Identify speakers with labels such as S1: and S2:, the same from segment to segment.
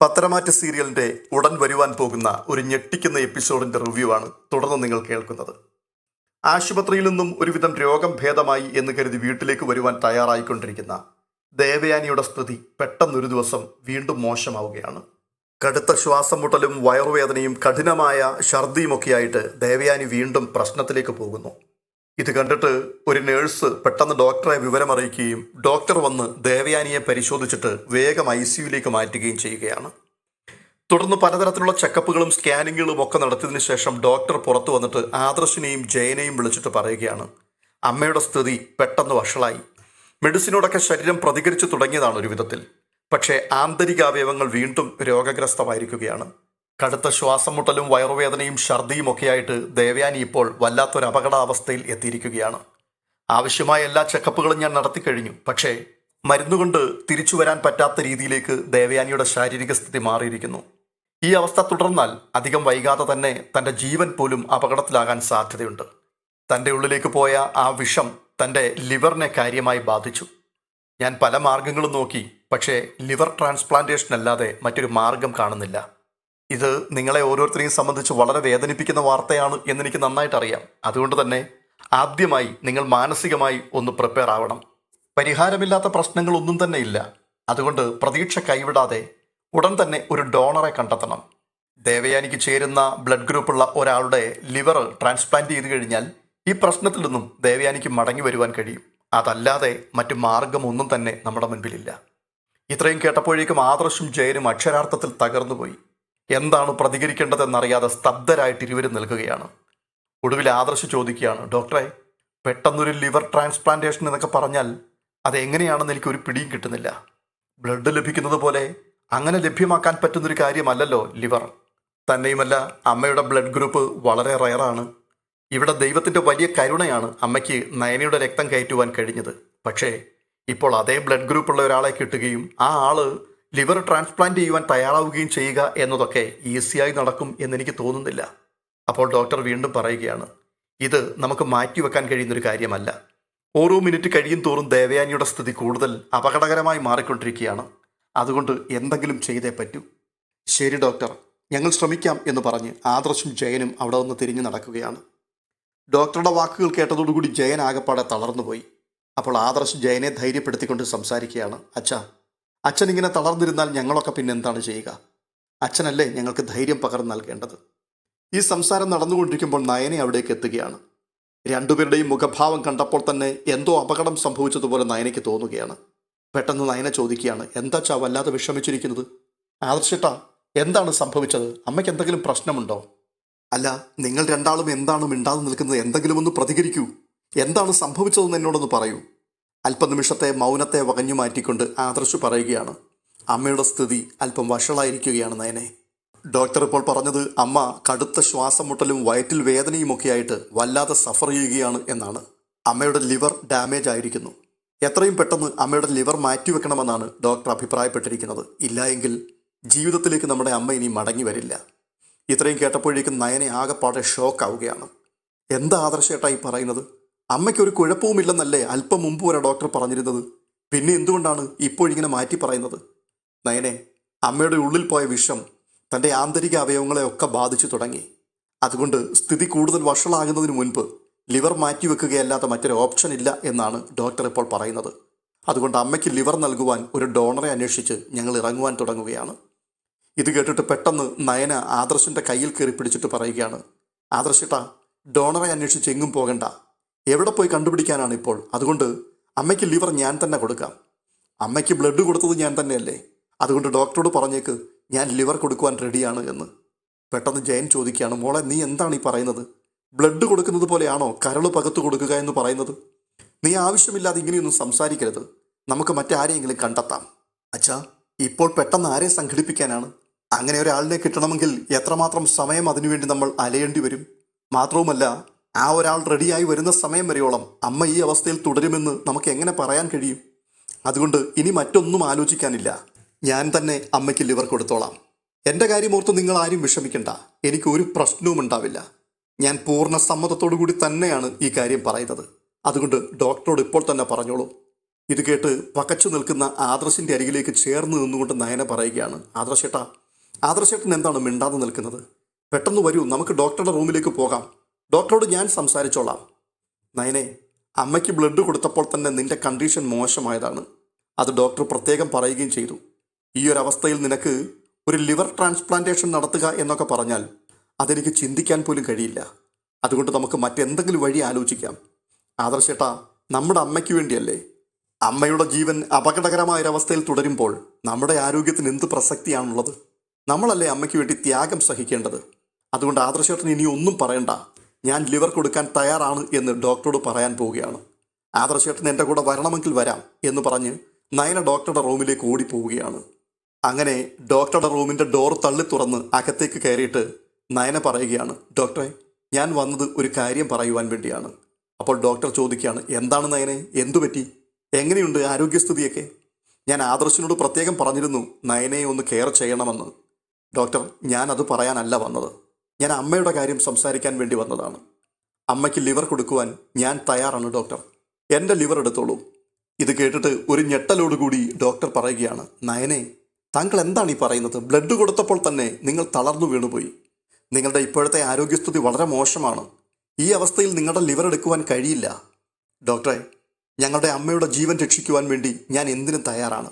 S1: പത്തരമാറ്റ് സീരിയലിന്റെ ഉടൻ വരുവാൻ പോകുന്ന ഒരു ഞെട്ടിക്കുന്ന എപ്പിസോഡിന്റെ റിവ്യൂ ആണ് തുടർന്ന് നിങ്ങൾ കേൾക്കുന്നത്. ആശുപത്രിയിൽ നിന്നും ഒരുവിധം രോഗം ഭേദമായി എന്ന് കരുതി വീട്ടിലേക്ക് വരുവാൻ തയ്യാറായിക്കൊണ്ടിരിക്കുന്ന ദേവയാനിയുടെ സ്ഥിതി പെട്ടെന്നൊരു ദിവസം വീണ്ടും മോശമാവുകയാണ്. കടുത്ത ശ്വാസം മുട്ടലും വയറുവേദനയും കഠിനമായ ഛർദിയുമൊക്കെയായിട്ട് ദേവയാനി വീണ്ടും പ്രശ്നത്തിലേക്ക് പോകുന്നു. ഇത് കണ്ടിട്ട് ഒരു നേഴ്സ് പെട്ടെന്ന് ഡോക്ടറെ വിവരം വിവരമറിയിക്കുകയും ഡോക്ടർ വന്ന് ദേവയാനിയെ പരിശോധിച്ചിട്ട് വേഗം ഐ സിയുലേക്ക് മാറ്റുകയും ചെയ്യുകയാണ്. തുടർന്ന് പലതരത്തിലുള്ള ചെക്കപ്പുകളും സ്കാനിങ്ങുകളും ഒക്കെ നടത്തിയതിനു ശേഷം ഡോക്ടർ പുറത്തു വന്നിട്ട് ആദർശിനെയും ജയനെയും വിളിച്ചിട്ട് പറയുകയാണ്. അമ്മയുടെ സ്ഥിതി പെട്ടെന്ന് വഷളായി. മെഡിസിനോടൊക്കെ ശരീരം പ്രതികരിച്ചു തുടങ്ങിയതാണ് ഒരു വിധത്തിൽ പക്ഷേ ആന്തരികാവയവങ്ങൾ വീണ്ടും രോഗഗ്രസ്തമായിരിക്കുകയാണ്. കടുത്ത ശ്വാസം മുട്ടലും വയറുവേദനയും ഛർദിയും ഒക്കെയായിട്ട് ദേവയാനി ഇപ്പോൾ വല്ലാത്തൊരു അപകടാവസ്ഥയിൽ എത്തിയിരിക്കുകയാണ്. ആവശ്യമായ എല്ലാ ചെക്കപ്പുകളും ഞാൻ നടത്തി കഴിഞ്ഞു. പക്ഷേ മരുന്നുകൊണ്ട് തിരിച്ചു വരാൻ പറ്റാത്ത രീതിയിലേക്ക് ദേവയാനിയുടെ ശാരീരിക സ്ഥിതി മാറിയിരിക്കുന്നു. ഈ അവസ്ഥ തുടർന്നാൽ അധികം വൈകാതെ തന്നെ തന്റെ ജീവൻ പോലും അപകടത്തിലാകാൻ സാധ്യതയുണ്ട്. തന്റെ ഉള്ളിലേക്ക് പോയ ആ വിഷം തന്റെ ലിവറിനെ കാര്യമായി ബാധിച്ചു. ഞാൻ പല മാർഗങ്ങളും നോക്കി പക്ഷേ ലിവർ ട്രാൻസ്പ്ലാന്റേഷൻ അല്ലാതെ മറ്റൊരു മാർഗം കാണുന്നില്ല. ഇത് നിങ്ങളെ ഓരോരുത്തരെയും സംബന്ധിച്ച് വളരെ വേദനിപ്പിക്കുന്ന വാർത്തയാണ് എന്നെനിക്ക് നന്നായിട്ട് അറിയാം. അതുകൊണ്ട് തന്നെ ആദ്യമായി നിങ്ങൾ മാനസികമായി ഒന്ന് പ്രിപ്പയർ ആവണം. പരിഹാരമില്ലാത്ത പ്രശ്നങ്ങളൊന്നും തന്നെ ഇല്ല. അതുകൊണ്ട് പ്രതീക്ഷ കൈവിടാതെ ഉടൻ തന്നെ ഒരു ഡോണറെ കണ്ടെത്തണം. ദേവയാനിക്ക് ചേരുന്ന ബ്ലഡ് ഗ്രൂപ്പുള്ള ഒരാളുടെ ലിവർ ട്രാൻസ്പ്ലാന്റ് ചെയ്ത് കഴിഞ്ഞാൽ ഈ പ്രശ്നത്തിൽ നിന്നും ദേവയാനിക്ക് മടങ്ങി വരുവാൻ കഴിയും. അതല്ലാതെ മറ്റു മാർഗമൊന്നും തന്നെ നമ്മുടെ മുൻപിലില്ല. ഇത്രയും കേട്ടപ്പോഴേക്കും ആദർശും ജയനും അക്ഷരാർത്ഥത്തിൽ തകർന്നുപോയി. എന്താണ് പ്രതികരിക്കേണ്ടതെന്നറിയാതെ സ്തബ്ധരായിട്ട് ഇരുവരും നിൽക്കുകയാണ്. ഒടുവിൽ ആദർശ് ചോദിക്കുകയാണ് ഡോക്ടറെ പെട്ടെന്നൊരു ലിവർ ട്രാൻസ്പ്ലാന്റേഷൻ എന്നൊക്കെ പറഞ്ഞാൽ അതെങ്ങനെയാണെന്ന് എനിക്ക് ഒരു പിടിയും കിട്ടുന്നില്ല. ബ്ലഡ് ലഭിക്കുന്നത് പോലെ അങ്ങനെ ലഭ്യമാക്കാൻ പറ്റുന്നൊരു കാര്യമല്ലല്ലോ ലിവർ. തന്നെയുമല്ല അമ്മയുടെ ബ്ലഡ് ഗ്രൂപ്പ് വളരെ റയറാണ്. ഇവിടെ ദൈവത്തിന്റെ വലിയ കരുണയാണ് അമ്മയ്ക്ക് നയനയുടെ രക്തം കയറ്റുവാൻ കഴിഞ്ഞത്. പക്ഷേ ഇപ്പോൾ അതേ ബ്ലഡ് ഗ്രൂപ്പുള്ള ഒരാളെ കിട്ടുകയും ആ ആൾ ലിവർ ട്രാൻസ്പ്ലാന്റ് ചെയ്യുവാൻ തയ്യാറാവുകയും ചെയ്യുക എന്നതൊക്കെ ഈസിയായി നടക്കും എന്നെനിക്ക് തോന്നുന്നില്ല. അപ്പോൾ ഡോക്ടർ വീണ്ടും പറയുകയാണ് ഇത് നമുക്ക് മാറ്റിവെക്കാൻ കഴിയുന്നൊരു കാര്യമല്ല. ഓരോ മിനിറ്റ് കഴിയും തോറും ദേവയാനിയുടെ സ്ഥിതി കൂടുതൽ അപകടകരമായി മാറിക്കൊണ്ടിരിക്കുകയാണ്. അതുകൊണ്ട് എന്തെങ്കിലും ചെയ്തേ പറ്റൂ. ശരി ഡോക്ടർ ഞങ്ങൾ ശ്രമിക്കാം എന്ന് പറഞ്ഞ് ആദർശും ജയനും അവിടെ നിന്ന് തിരിഞ്ഞു നടക്കുകയാണ്. ഡോക്ടറുടെ വാക്കുകൾ കേട്ടതോടുകൂടി ജയൻ ആകപ്പാടെ തളർന്നുപോയി. അപ്പോൾ ആദർശ് ജയനെ ധൈര്യപ്പെടുത്തിക്കൊണ്ട് സംസാരിക്കുകയാണ് അച്ഛാ അച്ഛൻ ഇങ്ങനെ തളർന്നിരുന്നാൽ ഞങ്ങളൊക്കെ പിന്നെ എന്താണ് ചെയ്യുക? അച്ഛനല്ലേ ഞങ്ങൾക്ക് ധൈര്യം പകർന്നു നൽകേണ്ടത്. ഈ സംസാരം നടന്നുകൊണ്ടിരിക്കുമ്പോൾ നയനെ അവിടേക്ക് എത്തുകയാണ്. രണ്ടുപേരുടെയും മുഖഭാവം കണ്ടപ്പോൾ തന്നെ എന്തോ അപകടം സംഭവിച്ചതുപോലെ നയനയ്ക്ക് തോന്നുകയാണ്. പെട്ടെന്ന് നയന ചോദിക്കുകയാണ് എന്താ ചാ വല്ലാതെ വിഷമിച്ചിരിക്കുന്നത്? ആദർശട്ടാ എന്താണ് സംഭവിച്ചത്? അമ്മയ്ക്ക് എന്തെങ്കിലും പ്രശ്നമുണ്ടോ? അല്ല നിങ്ങൾ രണ്ടാളും എന്താണ് മിണ്ടാതെ നിൽക്കുന്നത്? എന്തെങ്കിലും ഒന്ന് പ്രതികരിക്കൂ. എന്താണ് സംഭവിച്ചതെന്ന് എന്നോടൊന്ന് പറയൂ. അല്പനിമിഷത്തെ മൗനത്തെ വകഞ്ഞു മാറ്റിക്കൊണ്ട് ആദർശ് പറയുകയാണ് അമ്മയുടെ സ്ഥിതി അല്പം വഷളായിരിക്കുകയാണ് നയനെ. ഡോക്ടർ ഇപ്പോൾ പറഞ്ഞത് അമ്മ കടുത്ത ശ്വാസം മുട്ടലും വയറ്റിൽ വേദനയുമൊക്കെയായിട്ട് വല്ലാതെ സഫർ ചെയ്യുകയാണ് എന്നാണ്. അമ്മയുടെ ലിവർ ഡാമേജ് ആയിരിക്കുന്നു. എത്രയും പെട്ടെന്ന് അമ്മയുടെ ലിവർ മാറ്റിവെക്കണമെന്നാണ് ഡോക്ടർ അഭിപ്രായപ്പെട്ടിരിക്കുന്നത്. ഇല്ലായെങ്കിൽ ജീവിതത്തിലേക്ക് നമ്മുടെ അമ്മ ഇനി മടങ്ങി വരില്ല. ഇത്രയും കേട്ടപ്പോഴേക്കും നയനെ ആകെപ്പാടെ ഷോക്ക് ആവുകയാണ് എന്താ ആദർശേട്ടായി പറയുന്നത്? അമ്മയ്ക്ക് ഒരു കുഴപ്പവുമില്ലെന്നല്ലേ അല്പം മുമ്പ് വരെ ഡോക്ടർ പറഞ്ഞിരുന്നത്. പിന്നെ എന്തുകൊണ്ടാണ് ഇപ്പോഴിങ്ങനെ മാറ്റി പറയുന്നത്? നയനെ അമ്മയുടെ ഉള്ളിൽ പോയ വിഷം തന്റെ ആന്തരിക അവയവങ്ങളെ ഒക്കെ ബാധിച്ചു തുടങ്ങി. അതുകൊണ്ട് സ്ഥിതി കൂടുതൽ വഷളാകുന്നതിന് മുൻപ് ലിവർ മാറ്റിവെക്കുകയല്ലാത്ത മറ്റൊരു ഓപ്ഷൻ ഇല്ല എന്നാണ് ഡോക്ടർ ഇപ്പോൾ പറയുന്നത്. അതുകൊണ്ട് അമ്മയ്ക്ക് ലിവർ നൽകുവാൻ ഒരു ഡോണറെ അന്വേഷിച്ച് ഞങ്ങൾ ഇറങ്ങുവാൻ തുടങ്ങുകയാണ്. ഇത് കേട്ടിട്ട് പെട്ടെന്ന് നയന ആദർശിന്റെ കയ്യിൽ കയറി പിടിച്ചിട്ട് പറയുകയാണ് ആദർശിട്ട ഡോണറെ അന്വേഷിച്ച് എങ്ങും പോകണ്ട. എവിടെ പോയി കണ്ടുപിടിക്കാനാണ് ഇപ്പോൾ? അതുകൊണ്ട് അമ്മയ്ക്ക് ലിവർ ഞാൻ തന്നെ കൊടുക്കാം. അമ്മയ്ക്ക് ബ്ലഡ് കൊടുത്തത് ഞാൻ തന്നെയല്ലേ? അതുകൊണ്ട് ഡോക്ടറോട് പറഞ്ഞേക്ക് ഞാൻ ലിവർ കൊടുക്കുവാൻ റെഡിയാണ് എന്ന്. പെട്ടെന്ന് ജയൻ ചോദിക്കുകയാണ് മോളെ നീ എന്താണ് ഈ പറയുന്നത്? ബ്ലഡ് കൊടുക്കുന്നത് പോലെയാണോ കരൾ പകത്ത് കൊടുക്കുക എന്ന് പറയുന്നത്? നീ ആവശ്യമില്ലാതെ ഇങ്ങനെയൊന്നും സംസാരിക്കരുത്. നമുക്ക് മറ്റാരെയെങ്കിലും കണ്ടെത്താം. അച്ഛാ ഇപ്പോൾ പെട്ടെന്ന് ആരെ സംഘടിപ്പിക്കാനാണ്? അങ്ങനെ ഒരാളിനെ കിട്ടണമെങ്കിൽ എത്രമാത്രം സമയം അതിനുവേണ്ടി നമ്മൾ അലയേണ്ടി വരും? മാത്രവുമല്ല ആ ഒരാൾ റെഡിയായി വരുന്ന സമയം വരെയോളം അമ്മ ഈ അവസ്ഥയിൽ തുടരുമെന്ന് നമുക്ക് എങ്ങനെ പറയാൻ കഴിയും? അതുകൊണ്ട് ഇനി മറ്റൊന്നും ആലോചിക്കാനില്ല. ഞാൻ തന്നെ അമ്മയ്ക്ക് ലിവർ കൊടുത്തോളാം. എന്റെ കാര്യം ഓർത്ത് നിങ്ങൾ ആരും വിഷമിക്കണ്ട. എനിക്ക് ഒരു പ്രശ്നവും ഉണ്ടാവില്ല. ഞാൻ പൂർണ സമ്മതത്തോടു കൂടി തന്നെയാണ് ഈ കാര്യം പറയുന്നത്. അതുകൊണ്ട് ഡോക്ടറോട് ഇപ്പോൾ തന്നെ പറഞ്ഞോളൂ. ഇത് കേട്ട് പകച്ചു നിൽക്കുന്ന ആദർശിന്റെ അരികിലേക്ക് ചേർന്ന് നിന്നുകൊണ്ട് നയന പറയുകയാണ്. ആദർശേട്ടാ ആദർശേട്ടൻ എന്താണ് മിണ്ടാതെ നിൽക്കുന്നത്? പെട്ടെന്ന് വരൂ നമുക്ക് ഡോക്ടറുടെ റൂമിലേക്ക് പോകാം. ഡോക്ടറോട് ഞാൻ സംസാരിച്ചോളാം. നയനെ അമ്മയ്ക്ക് ബ്ലഡ് കൊടുത്തപ്പോൾ തന്നെ നിന്റെ കണ്ടീഷൻ മോശമായതാണ്. അത് ഡോക്ടർ പ്രത്യേകം പറയുകയും ചെയ്തു. ഈ ഒരു അവസ്ഥയിൽ നിനക്ക് ഒരു ലിവർ ട്രാൻസ്പ്ലാന്റേഷൻ നടത്തുക എന്നൊക്കെ പറഞ്ഞാൽ അതെനിക്ക് ചിന്തിക്കാൻ പോലും കഴിയില്ല. അതുകൊണ്ട് നമുക്ക് മറ്റെന്തെങ്കിലും വഴി ആലോചിക്കാം. ആദർശേട്ടാ നമ്മുടെ അമ്മയ്ക്ക് വേണ്ടിയല്ലേ? അമ്മയുടെ ജീവൻ അപകടകരമായ ഒരവസ്ഥയിൽ തുടരുമ്പോൾ നമ്മുടെ ആരോഗ്യത്തിന് എന്ത് പ്രസക്തിയാണുള്ളത്? നമ്മളല്ലേ അമ്മയ്ക്ക് വേണ്ടി ത്യാഗം സഹിക്കേണ്ടത്? അതുകൊണ്ട് ആദർശേട്ടൻ ഇനി ഒന്നും പറയണ്ട. ഞാൻ ലിവർ കൊടുക്കാൻ തയ്യാറാണ് എന്ന് ഡോക്ടറോട് പറയാൻ പോവുകയാണ്. ആദർശേട്ടൻ എന്റെ കൂടെ വരണമെങ്കിൽ വരാം എന്ന് പറഞ്ഞ് നയന ഡോക്ടറുടെ റൂമിലേക്ക് ഓടിപ്പോവുകയാണ്. അങ്ങനെ ഡോക്ടറുടെ റൂമിന്റെ ഡോർ തള്ളി തുറന്ന് അകത്തേക്ക് കയറിയിട്ട് നയന പറയുകയാണ് ഡോക്ടറെ ഞാൻ വന്നത് ഒരു കാര്യം പറയുവാൻ വേണ്ടിയാണ്. അപ്പോൾ ഡോക്ടർ ചോദിക്കുകയാണ് എന്താണ് നയനെ? എന്തു പറ്റി? എങ്ങനെയുണ്ട് ആരോഗ്യസ്ഥിതിയൊക്കെ? ഞാൻ ആദർശിനോട് പ്രത്യേകം പറഞ്ഞിരുന്നു നയനയെ ഒന്ന് കെയർ ചെയ്യണമെന്ന്. ഡോക്ടർ ഞാനത് പറയാനല്ല വന്നത്. ഞാൻ അമ്മയുടെ കാര്യം സംസാരിക്കാൻ വേണ്ടി വന്നതാണ്. അമ്മയ്ക്ക് ലിവർ കൊടുക്കുവാൻ ഞാൻ തയ്യാറാണ് ഡോക്ടർ. എന്റെ ലിവർ എടുത്തോളൂ. ഇത് കേട്ടിട്ട് ഒരു ഞെട്ടലോടുകൂടി ഡോക്ടർ പറയുകയാണ് നയനെ താങ്കൾ എന്താണ് ഈ പറയുന്നത്? ബ്ലഡ് കൊടുത്തപ്പോൾ തന്നെ നിങ്ങൾ തളർന്നു വീണുപോയി. നിങ്ങളുടെ ഇപ്പോഴത്തെ ആരോഗ്യസ്ഥിതി വളരെ മോശമാണ്. ഈ അവസ്ഥയിൽ നിങ്ങളുടെ ലിവർ എടുക്കുവാൻ കഴിയില്ല. ഡോക്ടറെ ഞങ്ങളുടെ അമ്മയുടെ ജീവൻ രക്ഷിക്കുവാൻ വേണ്ടി ഞാൻ എന്തിനും തയ്യാറാണ്.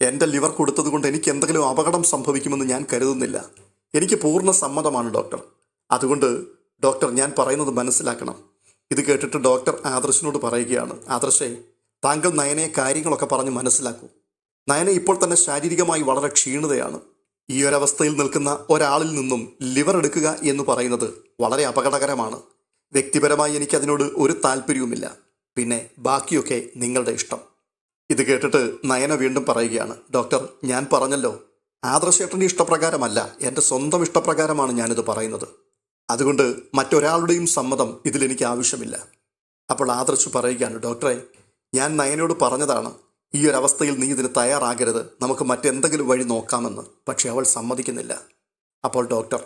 S1: എന്റെ ലിവർ കൊടുത്തതുകൊണ്ട് എനിക്ക് എന്തെങ്കിലും അപകടം സംഭവിക്കുമെന്ന് ഞാൻ കരുതുന്നില്ല. എനിക്ക് പൂർണ സമ്മതമാണ് ഡോക്ടർ. അതുകൊണ്ട് ഡോക്ടർ ഞാൻ പറയുന്നത് മനസ്സിലാക്കണം. ഇത് കേട്ടിട്ട് ഡോക്ടർ ആദർശിനോട് പറയുകയാണ്. ആദർശേ താങ്കൾ നയനയെ കാര്യങ്ങളൊക്കെ പറഞ്ഞ് മനസ്സിലാക്കൂ. നയന ഇപ്പോൾ തന്നെ ശാരീരികമായി വളരെ ക്ഷീണതയാണ്. ഈ ഒരവസ്ഥയിൽ നിൽക്കുന്ന ഒരാളിൽ നിന്നും ലിവർ എടുക്കുക എന്ന് പറയുന്നത് വളരെ അപകടകരമാണ്. വ്യക്തിപരമായി എനിക്ക് അതിനോട് ഒരു താല്പര്യവുമില്ല. പിന്നെ ബാക്കിയൊക്കെ നിങ്ങളുടെ ഇഷ്ടം. ഇത് കേട്ടിട്ട് നയന വീണ്ടും പറയുകയാണ്. ഡോക്ടർ ഞാൻ പറഞ്ഞല്ലോ ആദർശേട്ടന്റെ ഇഷ്ടപ്രകാരമല്ല എന്റെ സ്വന്തം ഇഷ്ടപ്രകാരമാണ് ഞാനിത് പറയുന്നത്. അതുകൊണ്ട് മറ്റൊരാളുടെയും സമ്മതം ഇതിലെനിക്ക് ആവശ്യമില്ല. അപ്പോൾ ആദർശ് പറയുകയാണ് ഡോക്ടറെ ഞാൻ നയനോട് പറഞ്ഞതാണ് ഈ ഒരു അവസ്ഥയിൽ നീ ഇതിന് തയ്യാറാകരുത് നമുക്ക് മറ്റെന്തെങ്കിലും വഴി നോക്കാമെന്ന്. പക്ഷേ അവൾ സമ്മതിക്കുന്നില്ല. അപ്പോൾ ഡോക്ടർ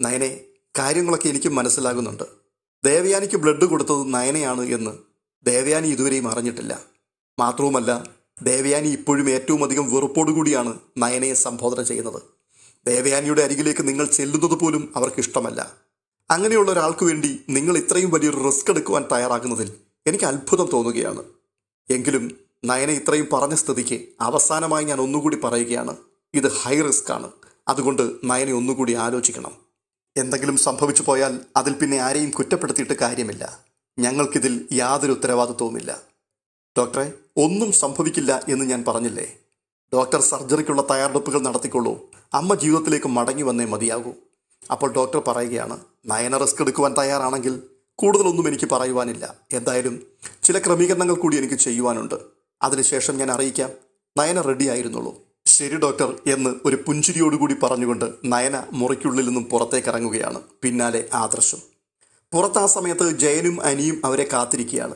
S1: നയനെ കാര്യങ്ങളൊക്കെ എനിക്ക് മനസ്സിലാകുന്നുണ്ട്. ദേവയാനിക്ക് ബ്ലഡ് കൊടുത്തത് നയനയാണ് എന്ന് ദേവയാനി ഇതുവരെയും അറിഞ്ഞിട്ടില്ല. മാത്രവുമല്ല ദേവയാനി ഇപ്പോഴും ഏറ്റവും അധികം വെറുപ്പോടുകൂടിയാണ് നയനയെ സംബോധന ചെയ്യുന്നത്. ദേവയാനിയുടെ അരികിലേക്ക് നിങ്ങൾ ചെല്ലുന്നത് പോലും അവർക്ക് ഇഷ്ടമല്ല. അങ്ങനെയുള്ള ഒരാൾക്ക് വേണ്ടി നിങ്ങൾ ഇത്രയും വലിയൊരു റിസ്ക് എടുക്കുവാൻ തയ്യാറാകുന്നതിൽ എനിക്ക് അത്ഭുതം തോന്നുകയാണ്. എങ്കിലും നയന ഇത്രയും പറഞ്ഞ സ്ഥിതിക്ക് അവസാനമായി ഞാൻ ഒന്നുകൂടി പറയുകയാണ്. ഇത് ഹൈ റിസ്ക് ആണ്. അതുകൊണ്ട് നയനെ ഒന്നുകൂടി ആലോചിക്കണം. എന്തെങ്കിലും സംഭവിച്ചു പോയാൽ അതിൽ പിന്നെ ആരെയും കുറ്റപ്പെടുത്തിയിട്ട് കാര്യമില്ല. ഞങ്ങൾക്കിതിൽ യാതൊരു ഉത്തരവാദിത്വവുമില്ല. ഡോക്ടറെ ഒന്നും സംഭവിക്കില്ല എന്ന് ഞാൻ പറഞ്ഞില്ലേ? ഡോക്ടർ സർജറിക്കുള്ള തയ്യാറെടുപ്പുകൾ നടത്തിക്കൊള്ളൂ. അമ്മ ജീവിതത്തിലേക്ക് മടങ്ങി വന്നേ മതിയാകൂ. അപ്പോൾ ഡോക്ടർ പറയുകയാണ് നയന റിസ്ക് എടുക്കുവാൻ തയ്യാറാണെങ്കിൽ കൂടുതലൊന്നും എനിക്ക് പറയുവാനില്ല. എന്തായാലും ചില ക്രമീകരണങ്ങൾ കൂടി എനിക്ക് ചെയ്യുവാനുണ്ട്. അതിനുശേഷം ഞാൻ അറിയിക്കാം. നയന റെഡി ആയിരുന്നുള്ളൂ. ശരി ഡോക്ടർ എന്ന് ഒരു പുഞ്ചിരിയോടുകൂടി പറഞ്ഞുകൊണ്ട് നയന മുറിക്കുള്ളിൽ നിന്നും പുറത്തേക്ക് ഇറങ്ങുകയാണ്. പിന്നാലെ ആദർശം. പുറത്ത് ആ സമയത്ത് ജയനും അനിയും അവരെ കാത്തിരിക്കുകയാണ്.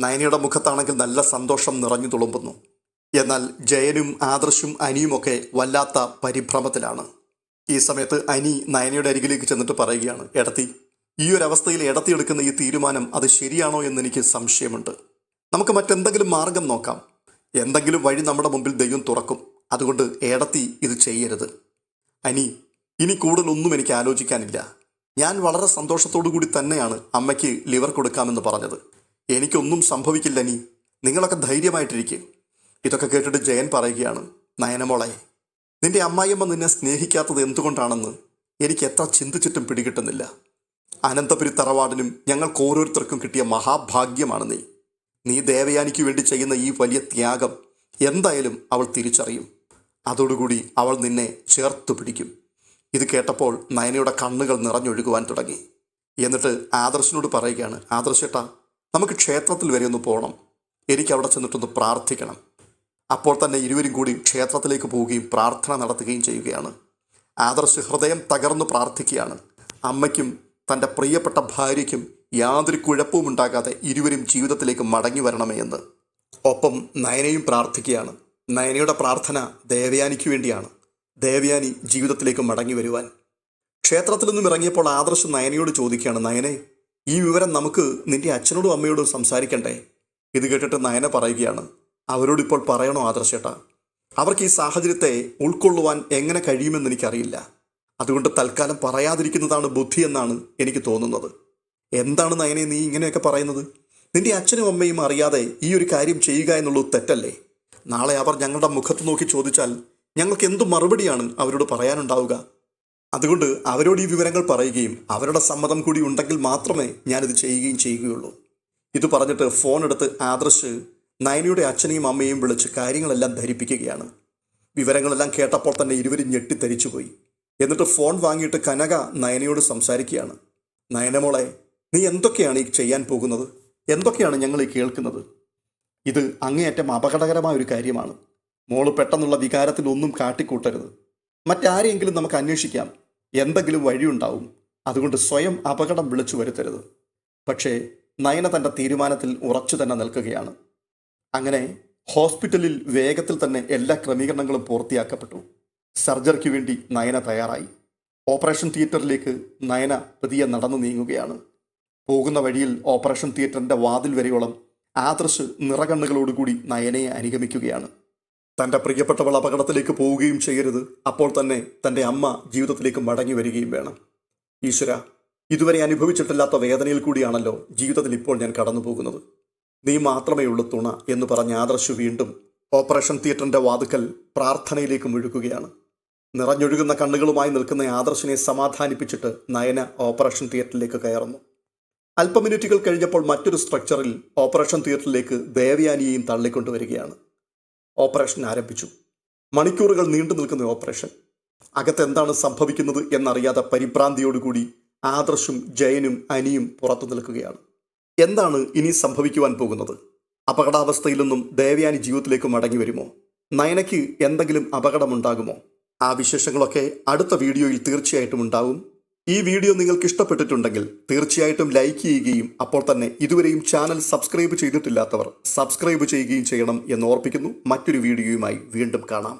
S1: നയനയുടെ മുഖത്താണെങ്കിൽ നല്ല സന്തോഷം നിറഞ്ഞു തുളുമ്പുന്നു. എന്നാൽ ജയനും ആദർശും അനിയുമൊക്കെ വല്ലാത്ത പരിഭ്രമത്തിലാണ്. ഈ സമയത്ത് അനി നയനയുടെ അരികിലേക്ക് ചെന്നിട്ട് പറയുകയാണ് എടത്തി ഈ ഒരു അവസ്ഥയിൽ എടത്തിയെടുക്കുന്ന ഈ തീരുമാനം അത് ശരിയാണോ എന്ന് എനിക്ക് സംശയമുണ്ട്. നമുക്ക് മറ്റെന്തെങ്കിലും മാർഗം നോക്കാം. എന്തെങ്കിലും വഴി നമ്മുടെ മുമ്പിൽ ദൈവം തുറക്കും. അതുകൊണ്ട് എടത്തി ഇത് ചെയ്യരുത്. അനി ഇനി കൂടുതലൊന്നും എനിക്ക് ആലോചിക്കാനില്ല. ഞാൻ വളരെ സന്തോഷത്തോടു കൂടി തന്നെയാണ് അമ്മയ്ക്ക് ലിവർ കൊടുക്കാമെന്ന് പറഞ്ഞത്. എനിക്കൊന്നും സംഭവിക്കില്ല നീ. നിങ്ങളൊക്കെ ധൈര്യമായിട്ടിരിക്കും. ഇതൊക്കെ കേട്ടിട്ട് ജയൻ പറയുകയാണ് നയനമോളെ നിന്റെ അമ്മായിയമ്മ നിന്നെ സ്നേഹിക്കാത്തത് എന്തുകൊണ്ടാണെന്ന് എനിക്ക് എത്ര ചിന്തിച്ചിട്ടും പിടികിട്ടുന്നില്ല. അനന്തപുരി തറവാടിനും ഞങ്ങൾക്ക് ഓരോരുത്തർക്കും കിട്ടിയ മഹാഭാഗ്യമാണ് നീ. നീ ദേവയാനിക്ക് വേണ്ടി ചെയ്യുന്ന ഈ വലിയ ത്യാഗം എന്തായാലും അവൾ തിരിച്ചറിയും. അതോടുകൂടി അവൾ നിന്നെ ചേർത്തു പിടിക്കും. ഇത് കേട്ടപ്പോൾ നയനയുടെ കണ്ണുകൾ നിറഞ്ഞൊഴുകുവാൻ തുടങ്ങി. എന്നിട്ട് ആദർശനോട് പറയുകയാണ് ആദർശേട്ടാ നമുക്ക് ക്ഷേത്രത്തിൽ വരെ ഒന്ന് പോകണം എനിക്ക് അവിടെ ചെന്നിട്ടൊന്ന് പ്രാർത്ഥിക്കണം. അപ്പോൾ തന്നെ ഇരുവരും കൂടി ക്ഷേത്രത്തിലേക്ക് പോവുകയും പ്രാർത്ഥന നടത്തുകയും ചെയ്യുകയാണ്. ആദർശ് ഹൃദയം തകർന്നു പ്രാർത്ഥിക്കുകയാണ്. അമ്മയ്ക്കും തന്റെ പ്രിയപ്പെട്ട ഭാര്യയ്ക്കും യാതൊരു കുഴപ്പവും ഉണ്ടാകാതെ ഇരുവരും ജീവിതത്തിലേക്ക് മടങ്ങി വരണമേ എന്ന്. ഒപ്പം നയനയും പ്രാർത്ഥിക്കുകയാണ്. നയനയുടെ പ്രാർത്ഥന ദേവയാനിക്ക് വേണ്ടിയാണ്. ദേവയാനി ജീവിതത്തിലേക്ക് മടങ്ങി വരുവാൻ. ക്ഷേത്രത്തിൽ നിന്നും ഇറങ്ങിയപ്പോൾ ആദർശ് നയനയോട് ചോദിക്കുകയാണ് നയനെ ഈ വിവരം നമുക്ക് നിന്റെ അച്ഛനോടും അമ്മയോടും സംസാരിക്കണ്ടേ? ഇത് കേട്ടിട്ട് നയന പറയുകയാണ്. അവരോടിപ്പോൾ പറയണോ ആദർശേട്ടാ? അവർക്ക് ഈ സാഹചര്യത്തെ ഉൾക്കൊള്ളുവാൻ എങ്ങനെ കഴിയുമെന്ന് എനിക്കറിയില്ല. അതുകൊണ്ട് തൽക്കാലം പറയാതിരിക്കുന്നതാണ് ബുദ്ധി എന്നാണ് എനിക്ക് തോന്നുന്നത്. എന്താണ് നയനെ നീ ഇങ്ങനെയൊക്കെ പറയുന്നത്? നിന്റെ അച്ഛനും അമ്മയും അറിയാതെ ഈ ഒരു കാര്യം ചെയ്യുക എന്നുള്ളത് തെറ്റല്ലേ? നാളെ അവർ ഞങ്ങളുടെ മുഖത്ത് നോക്കി ചോദിച്ചാൽ ഞങ്ങൾക്ക് എന്തു മറുപടിയാണ് അവരോട് പറയാനുണ്ടാവുക? അതുകൊണ്ട് അവരോട് ഈ വിവരങ്ങൾ പറയുകയും അവരുടെ സമ്മതം കൂടി ഉണ്ടെങ്കിൽ മാത്രമേ ഞാനിത് ചെയ്യുകയും ചെയ്യുകയുള്ളൂ. ഇത് പറഞ്ഞിട്ട് ഫോൺ എടുത്ത് ആദർശ് നയനയുടെ അച്ഛനെയും അമ്മയെയും വിളിച്ച് കാര്യങ്ങളെല്ലാം ധരിപ്പിക്കുകയാണ്. വിവരങ്ങളെല്ലാം കേട്ടപ്പോൾ തന്നെ ഇരുവരും ഞെട്ടിത്തരിച്ചുപോയി. എന്നിട്ട് ഫോൺ വാങ്ങിയിട്ട് കനക നയനയോട് സംസാരിക്കുകയാണ്. നയനമോളെ നീ എന്തൊക്കെയാണ് ഈ ചെയ്യാൻ പോകുന്നത്? എന്തൊക്കെയാണ് ഞങ്ങൾ ഈ കേൾക്കുന്നത്? ഇത് അങ്ങേയറ്റം അപകടകരമായ ഒരു കാര്യമാണ്. മോൾ പെട്ടെന്നുള്ള വികാരത്തിൽ ഒന്നും കാട്ടിക്കൂട്ടരുത്. മറ്റാരെയെങ്കിലും നമുക്ക് അന്വേഷിക്കാം. എന്തെങ്കിലും വഴിയുണ്ടാവും അതുകൊണ്ട് സ്വയം അപകടം വിളിച്ചു വരുത്തരുത്. പക്ഷേ നയന തന്റെ തീരുമാനത്തിൽ ഉറച്ചു തന്നെ നിൽക്കുകയാണ്. അങ്ങനെ ഹോസ്പിറ്റലിൽ വേഗത്തിൽ തന്നെ എല്ലാ ക്രമീകരണങ്ങളും പൂർത്തിയാക്കപ്പെട്ടു. സർജറിക്ക് വേണ്ടി നയന തയ്യാറായി. ഓപ്പറേഷൻ തിയേറ്ററിലേക്ക് നയന പതിയെ നടന്നു നീങ്ങുകയാണ്. പോകുന്ന വഴിയിൽ ഓപ്പറേഷൻ തിയേറ്ററിന്റെ വാതിൽ വരെയോളം ആദർശ് നിറകണ്ണുകളോടുകൂടി നയനയെ അനുഗമിക്കുകയാണ്. തന്റെ പ്രിയപ്പെട്ടവൾ അപകടത്തിലേക്ക് പോവുകയും ചെയ്യരുത്. അപ്പോൾ തന്നെ തന്റെ അമ്മ ജീവിതത്തിലേക്ക് മടങ്ങി വരികയും വേണം. ഈശ്വര ഇതുവരെ അനുഭവിച്ചിട്ടില്ലാത്ത വേദനയിൽ കൂടിയാണല്ലോ ജീവിതത്തിൽ ഇപ്പോൾ ഞാൻ കടന്നു പോകുന്നത് നീ മാത്രമേ ഉള്ളൂ തുണ എന്ന് പറഞ്ഞ ആദർശ് വീണ്ടും ഓപ്പറേഷൻ തിയേറ്ററിന്റെ വാതുക്കൽ പ്രാർത്ഥനയിലേക്ക് മുഴുകുകയാണ് നിറഞ്ഞൊഴുകുന്ന കണ്ണുകളുമായി നിൽക്കുന്ന ആദർശിനെ സമാധാനിപ്പിച്ചിട്ട് നയന ഓപ്പറേഷൻ തിയേറ്ററിലേക്ക് കയറുന്നു. അല്പ മിനിറ്റുകൾ കഴിഞ്ഞപ്പോൾ മറ്റൊരു സ്ട്രക്ചറിൽ ഓപ്പറേഷൻ തിയേറ്ററിലേക്ക് ദേവയാനിയെയും തള്ളിക്കൊണ്ടുവരികയാണ്. ഓപ്പറേഷൻ ആരംഭിച്ചു. മണിക്കൂറുകൾ നീണ്ടു നിൽക്കുന്ന ഓപ്പറേഷൻ. അകത്ത് എന്താണ് സംഭവിക്കുന്നത് എന്നറിയാതെ പരിഭ്രാന്തിയോടുകൂടി ആദർശും ജയനും അനിയും പുറത്തു നിൽക്കുകയാണ്. എന്താണ് ഇനി സംഭവിക്കുവാൻ പോകുന്നത്? അപകടാവസ്ഥയിൽ നിന്നും ദേവയാനി ജീവിതത്തിലേക്ക് മടങ്ങി വരുമോ? നയനയ്ക്ക് എന്തെങ്കിലും അപകടമുണ്ടാകുമോ? ആ വിശേഷങ്ങളൊക്കെ അടുത്ത വീഡിയോയിൽ തീർച്ചയായിട്ടും ഉണ്ടാവും ഈ വീഡിയോ നിങ്ങൾക്ക് ഇഷ്ടപ്പെട്ടിട്ടുണ്ടെങ്കിൽ തീർച്ചയായിട്ടും ലൈക്ക് ചെയ്യുകയും അപ്പോൾ തന്നെ ഇതുവരെയും ചാനൽ സബ്സ്ക്രൈബ് ചെയ്തിട്ടില്ലാത്തവർ സബ്സ്ക്രൈബ് ചെയ്യുകയും ചെയ്യണം എന്ന് ഓർപ്പിക്കുന്നു. മറ്റൊരു വീഡിയോയുമായി വീണ്ടും കാണാം.